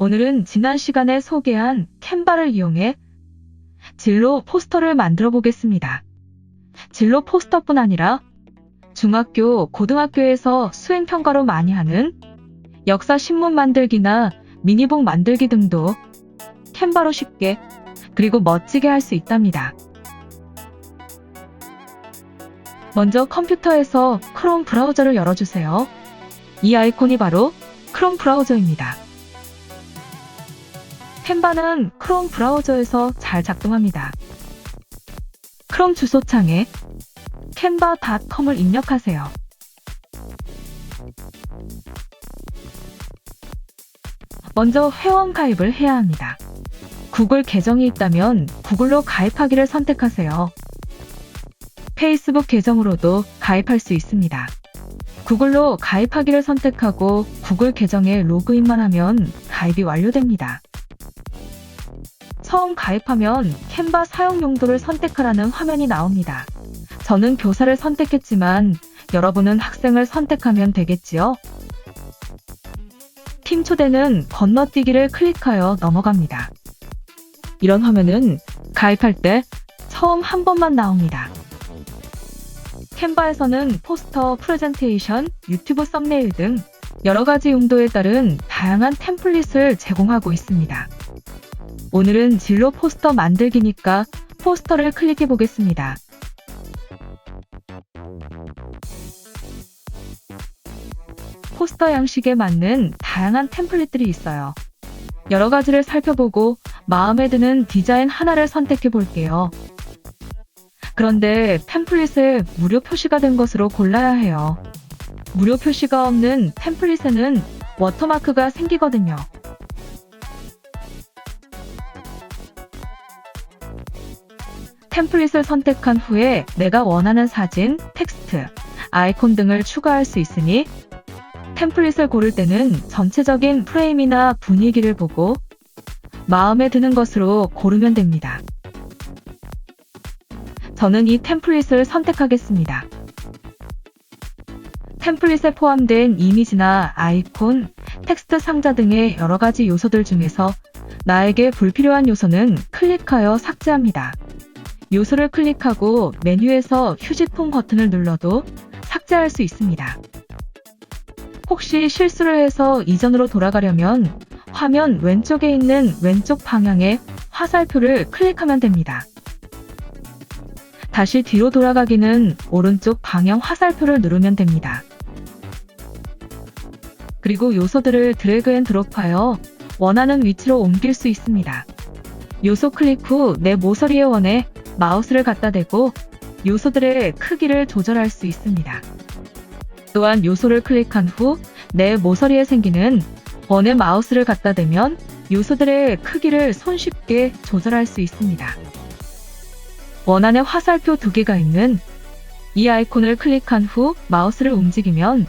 오늘은 지난 시간에 소개한 캔바를 이용해 진로 포스터를 만들어 보겠습니다. 진로 포스터뿐 아니라 중학교, 고등학교에서 수행평가로 많이 하는 역사 신문 만들기나 미니북 만들기 등도 캔바로 쉽게 그리고 멋지게 할 수 있답니다. 먼저 컴퓨터에서 크롬 브라우저를 열어주세요. 이 아이콘이 바로 크롬 브라우저입니다. 캔바는 크롬 브라우저에서 잘 작동합니다. 크롬 주소창에 canva.com을 입력하세요. 먼저 회원 가입을 해야 합니다. 구글 계정이 있다면 구글로 가입하기를 선택하세요. 페이스북 계정으로도 가입할 수 있습니다. 구글로 가입하기를 선택하고 구글 계정에 로그인만 하면 가입이 완료됩니다. 처음 가입하면 캔바 사용 용도를 선택하라는 화면이 나옵니다. 저는 교사를 선택했지만 여러분은 학생을 선택하면 되겠지요? 팀 초대는 건너뛰기를 클릭하여 넘어갑니다. 이런 화면은 가입할 때 처음 한 번만 나옵니다. 캔바에서는 포스터, 프레젠테이션, 유튜브 썸네일 등 여러 가지 용도에 따른 다양한 템플릿을 제공하고 있습니다. 오늘은 진로 포스터 만들기니까 포스터를 클릭해 보겠습니다. 포스터 양식에 맞는 다양한 템플릿들이 있어요. 여러 가지를 살펴보고 마음에 드는 디자인 하나를 선택해 볼게요. 그런데 템플릿에 무료 표시가 된 것으로 골라야 해요. 무료 표시가 없는 템플릿에는 워터마크가 생기거든요. 템플릿을 선택한 후에 내가 원하는 사진, 텍스트, 아이콘 등을 추가할 수 있으니 템플릿을 고를 때는 전체적인 프레임이나 분위기를 보고 마음에 드는 것으로 고르면 됩니다. 저는 이 템플릿을 선택하겠습니다. 템플릿에 포함된 이미지나 아이콘, 텍스트 상자 등의 여러 가지 요소들 중에서 나에게 불필요한 요소는 클릭하여 삭제합니다. 요소를 클릭하고 메뉴에서 휴지통 버튼을 눌러도 삭제할 수 있습니다. 혹시 실수를 해서 이전으로 돌아가려면 화면 왼쪽에 있는 왼쪽 방향의 화살표를 클릭하면 됩니다. 다시 뒤로 돌아가기는 오른쪽 방향 화살표를 누르면 됩니다. 그리고 요소들을 드래그 앤 드롭하여 원하는 위치로 옮길 수 있습니다. 요소 클릭 후 내 모서리에 원해 마우스를 갖다 대고 요소들의 크기를 조절할 수 있습니다. 또한 요소를 클릭한 후 내 모서리에 생기는 원의 마우스를 갖다 대면 요소들의 크기를 손쉽게 조절할 수 있습니다. 원안에 화살표 두 개가 있는 이 아이콘을 클릭한 후 마우스를 움직이면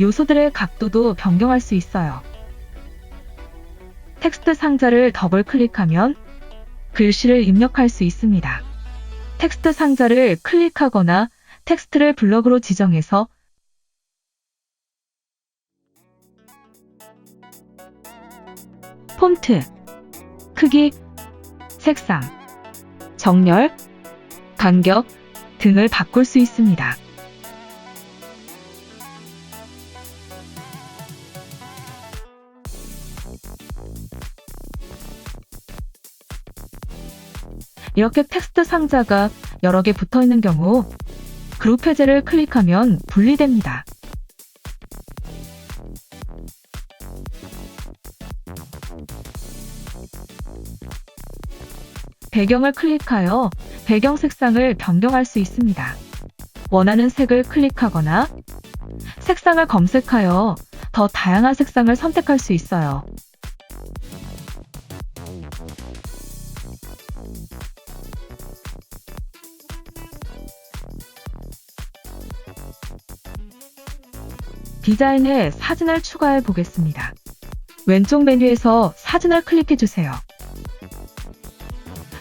요소들의 각도도 변경할 수 있어요. 텍스트 상자를 더블 클릭하면 글씨를 입력할 수 있습니다. 텍스트 상자를 클릭하거나 텍스트를 블럭으로 지정해서 폰트, 크기, 색상, 정렬, 간격 등을 바꿀 수 있습니다. 이렇게 텍스트 상자가 여러 개 붙어 있는 경우 그룹 해제를 클릭하면 분리됩니다. 배경을 클릭하여 배경 색상을 변경할 수 있습니다. 원하는 색을 클릭하거나 색상을 검색하여 더 다양한 색상을 선택할 수 있어요. 디자인에 사진을 추가해 보겠습니다. 왼쪽 메뉴에서 사진을 클릭해 주세요.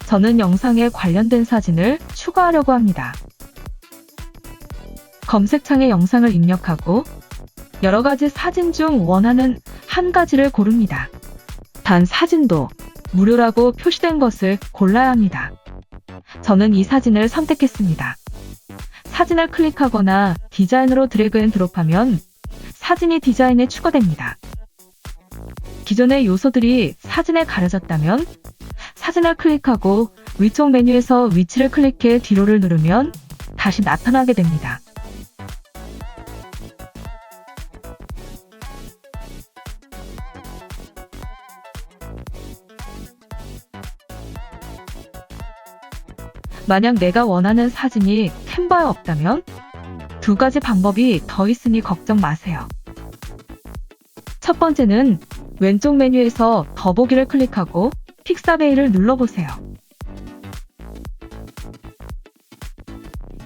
저는 영상에 관련된 사진을 추가하려고 합니다. 검색창에 영상을 입력하고 여러 가지 사진 중 원하는 한 가지를 고릅니다. 단 사진도 무료라고 표시된 것을 골라야 합니다. 저는 이 사진을 선택했습니다. 사진을 클릭하거나 디자인으로 드래그 앤 드롭하면 사진이 디자인에 추가됩니다. 기존의 요소들이 사진에 가려졌다면 사진을 클릭하고 위쪽 메뉴에서 위치를 클릭해 뒤로를 누르면 다시 나타나게 됩니다. 만약 내가 원하는 사진이 캔바에 없다면 두 가지 방법이 더 있으니 걱정 마세요. 첫 번째는 왼쪽 메뉴에서 더보기를 클릭하고 픽사베이를 눌러보세요.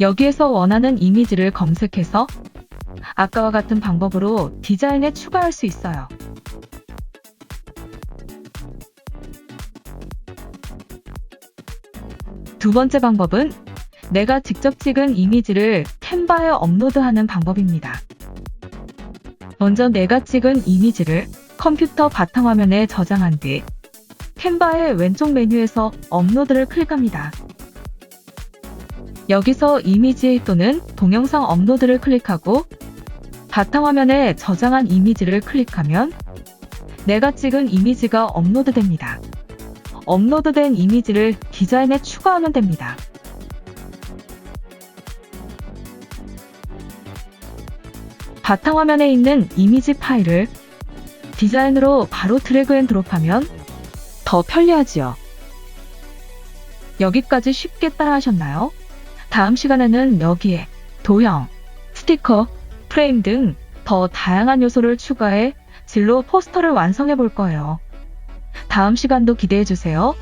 여기에서 원하는 이미지를 검색해서 아까와 같은 방법으로 디자인에 추가할 수 있어요. 두 번째 방법은 내가 직접 찍은 이미지를 캔바에 업로드하는 방법입니다. 먼저 내가 찍은 이미지를 컴퓨터 바탕화면에 저장한 뒤 캔바의 왼쪽 메뉴에서 업로드를 클릭합니다. 여기서 이미지 또는 동영상 업로드를 클릭하고 바탕화면에 저장한 이미지를 클릭하면 내가 찍은 이미지가 업로드됩니다. 업로드된 이미지를 디자인에 추가하면 됩니다. 바탕화면에 있는 이미지 파일을 디자인으로 바로 드래그 앤 드롭하면 더 편리하지요. 여기까지 쉽게 따라하셨나요? 다음 시간에는 여기에 도형, 스티커, 프레임 등 더 다양한 요소를 추가해 진로 포스터를 완성해 볼 거예요. 다음 시간도 기대해 주세요.